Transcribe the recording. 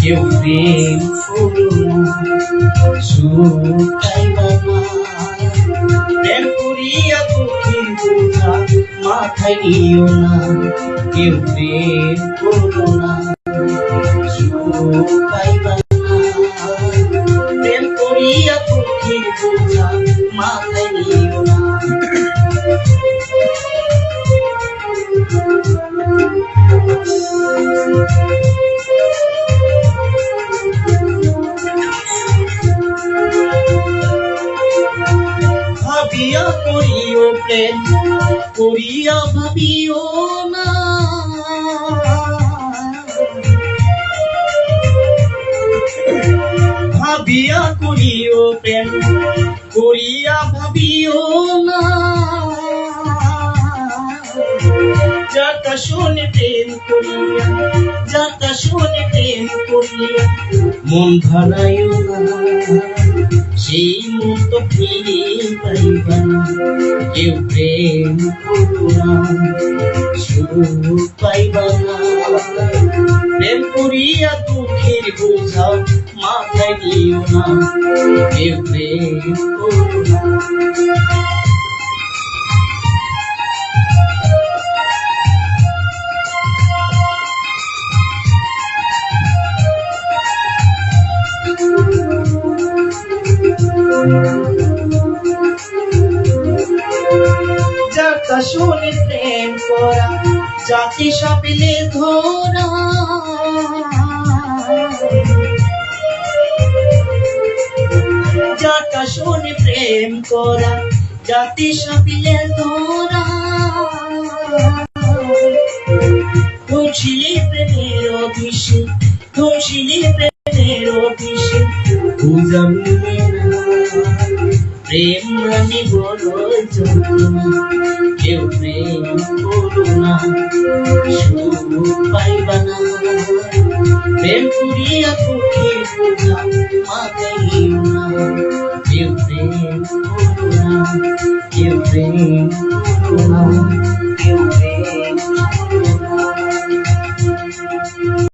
কেউ প্রেম করুন শুকাইবা না প্রেম করিয়া দুঃখের বোঝা মাথায় নিও না, কেউ প্রেম করো না বোঝা মাথায় ভাবিয়া করিও প্রেম, করিয়া ভাবিও না। ভাবিয়া করিও প্রেম, করিয়া ভাবিও না। যাতা শুনে প্রেম করিয়া, যাতা শুনে প্রেম করিয়া, মন ভালাইও সেই মতো ফিরে পাইবা না কেউ প্রেম করো না শুরু পাইবা না। প্রেম করিয়া দুঃখের বোঝা মাথায় দিও না কেউ প্রেম শুনে প্রেম করা জাতি সাপিলে ধরা। যাতা শুনে প্রেম করা জাতি সাপিলে ধরা। ধুমশিলি প্রেমের অভিষেক ধুমশিলি প্রেমের অভিষেক। না প্রেম মানে বড় কেউ প্রেম করো না সুখ পাইবা না প্রেম করিয়া সুখের বোঝা মাথায় নিও না কেউ প্রেম করো না কেউ প্রেম করো